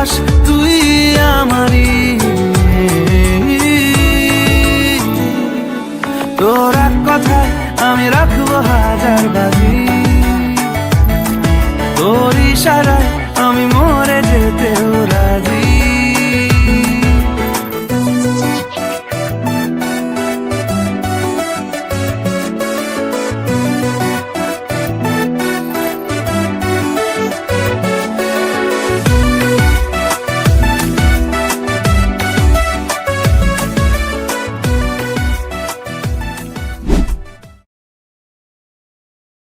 বাতাস তুই আমারি তোর কথায় আমি রাখব হাজার বাজি। তোর ইশারায় আমি